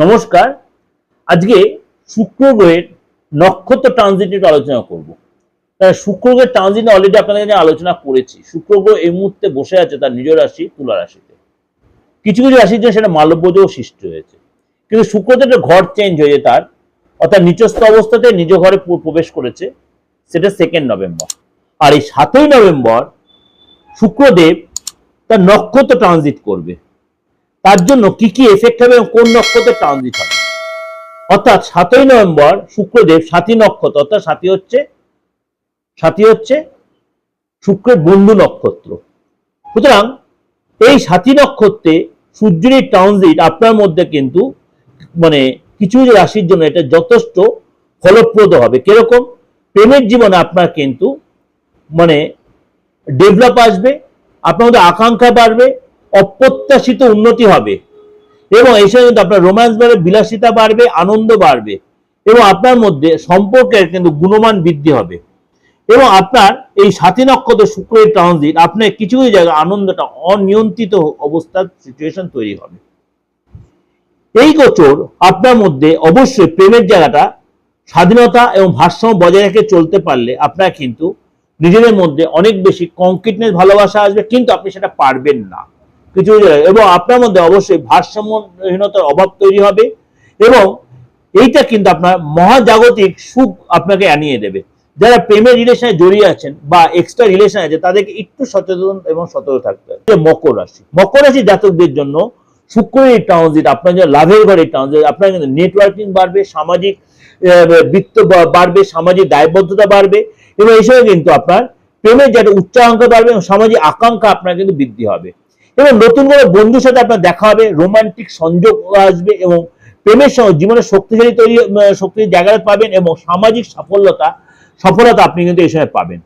নমস্কার। আজকে শুক্র গ্রহের নক্ষত্র ট্রানজিট নিয়ে আলোচনা করব। শুক্র গ্রহের ট্রানজিট অলরেডি আপনাদের কাছে আলোচনা করেছি। শুক্র গ্রহ এই মুহূর্তে বসে আছে তার নিজ রাশি, তুলা রাশিতে। কিছু কিছু রাশির জন্য সেটা মালব্যজও সৃষ্টি হয়েছে। কিন্তু শুক্রতে একটা ঘর চেঞ্জ হয়েছে তার। অর্থাৎ নিচস্থ অবস্থাতে নিজ ঘরে প্রবেশ করেছে। সেটা সেকেন্ড নভেম্বর আর এই সাতই নভেম্বর শুক্রদেব তার নক্ষত্র ট্রানজিট করবে। তার জন্য কি কি এফেক্ট হবে কোন নক্ষত্রে ট্রানজিট হবে? অর্থাৎ সাতই নভেম্বর, শুক্রদেব সাথী নক্ষত্র, অর্থাৎ সাথী হচ্ছে সাথী হচ্ছে শুক্রের বন্ধু নক্ষত্র। সুতরাং এই সাথী নক্ষত্রে সূর্যের এই ট্রানজিট আপনার মধ্যে কিন্তু মানে কিছু রাশির জন্য এটা যথেষ্ট ফলপ্রদ হবে। কীরকম? প্রেমের জীবনে আপনার কিন্তু মানে ডেভেলপ আসবে, আপনার মধ্যে আকাঙ্ক্ষা বাড়বে অপ্রত্যাশিত উন্নতি হবে। এবং এই সময় কিন্তু আপনার রোম্যান্স বাড়বে, বিলাসিতা বাড়বে, আনন্দ বাড়বে। এবং আপনার মধ্যে সম্পর্কের কিন্তু গুণমান বৃদ্ধি হবে। এবং আপনার এই সাথী নক্ষত্র শুক্রের ট্রানজিট আপনার কিছু কিছু জায়গায় আনন্দটা অনিয়ন্ত্রিত অবস্থার সিচুয়েশন তৈরি হবে। এই গোচর আপনার মধ্যে অবশ্যই প্রেমের জায়গাটা, স্বাধীনতা এবং ভারসাম্য বজায় রেখে চলতে পারলে আপনার কিন্তু নিজেদের মধ্যে অনেক বেশি কংক্রিটনেস ভালোবাসা আসবে, কিন্তু আপনি সেটা পারবেন না। কিছু এবং আপনার মধ্যে অবশ্যই ভারসাম্যহীনতার অভাব তৈরি হবে এবং এইটা কিন্তু আপনার মহাজাগতিক সুখ আপনাকে আনিয়ে দেবে। যারা প্রেমের রিলেশনে জড়িয়ে আছেন বা এক্সট্রা রিলেশন আছে, তাদেরকে একটু সচেতন এবং সতর্ক থাকতে হবে। মকর রাশি। মকর রাশি জাতকদের জন্য শুক্রের ট্রানজিট আপনার যে লাভের ঘরে ট্রানজিট আপনার কিন্তু নেটওয়ার্কিং বাড়বে, সামাজিক বৃত্ত বাড়বে, সামাজিক দায়বদ্ধতা বাড়বে এবং এই কিন্তু আপনার প্রেমের যে একটা উচ্চাকাঙ্ক্ষা বাড়বে এবং সামাজিক আকাঙ্ক্ষা আপনার কিন্তু বৃদ্ধি হবে। এবং নতুন করে বন্ধুর সাথে আপনার দেখা হবে রোমান্টিক সংযোগ আসবে এবং প্রেমের সঙ্গে জীবনে শক্তিশালী তৈরি আহ, শক্তির জায়গায় পাবেন এবং সামাজিক সাফল্যতা সফলতা আপনি কিন্তু এই সময় পাবেন।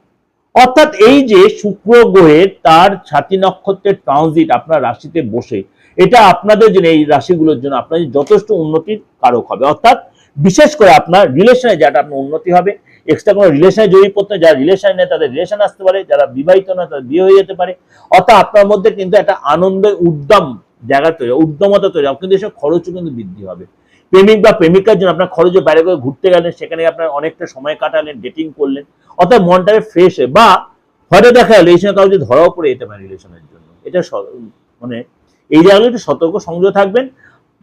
অর্থাৎ এই যে শুক্র গ্রহের তার ছাতি নক্ষত্রের ট্রানজিট আপনার রাশিতে বসে এটা আপনাদের জন্য এই রাশিগুলোর জন্য আপনাদের যথেষ্ট উন্নতির কারক হবে। অর্থাৎ বিশেষ করে আপনার রিলেশনে যেটা আপনার উন্নতি হবে। এক্সট্রা কোনো রিলেশনে জড়িয়ে পড়তে যারা রিলেশন নেই তাদের রিলেশন আসতে পারে, যারা বিবাহিত নয় তাদের বিয়ে হয়ে যেতে পারে। অর্থাৎ আপনার মধ্যে কিন্তু একটা আনন্দের উদ্যম জায়গা তৈরি উদ্যমতা তৈরি হবে কিন্তু এসব খরচও কিন্তু বৃদ্ধি হবে। প্রেমিক বা প্রেমিকার জন্য আপনার খরচে বাইরে করে ঘুরতে গেলেন, সেখানে আপনার অনেকটা সময় কাটালেন ডেটিং করলেন, অর্থাৎ মনটাকে ফ্রেশ হয়ে। বা হয়তো দেখা গেলো, এই সময় যদি ধরাও পড়ে যেতে পারে রিলেশনের জন্য। এটা মানে এই জায়গাগুলো একটু সতর্ক সংযোগ থাকবেন।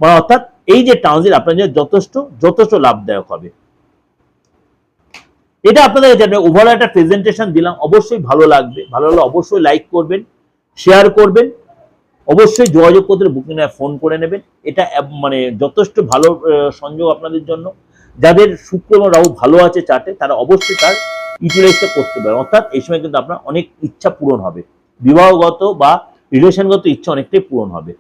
মানে অর্থাৎ এই যে ট্রানজিট আপনার যথেষ্ট যথেষ্ট লাভদায়ক হবে। এটা আপনাদের জানেন ওভারঅল একটা প্রেজেন্টেশন দিলাম। অবশ্যই ভালো লাগবে। ভালো লাগলে অবশ্যই লাইক করবেন শেয়ার করবেন। অবশ্যই যোগাযোগ করতে বুকিং ফোন করে নেবেন। এটা মানে যথেষ্ট ভালো সংযোগ আপনাদের জন্য। যাদের শুক্র এবং রাহু ভালো আছে চার্টে তারা অবশ্যই তার ইউটিলাইজটা করতে পারে অর্থাৎ এই সময় কিন্তু আপনার অনেক ইচ্ছা পূরণ হবে। বিবাহগত বা রিলেশনগত ইচ্ছা অনেকটাই পূরণ হবে।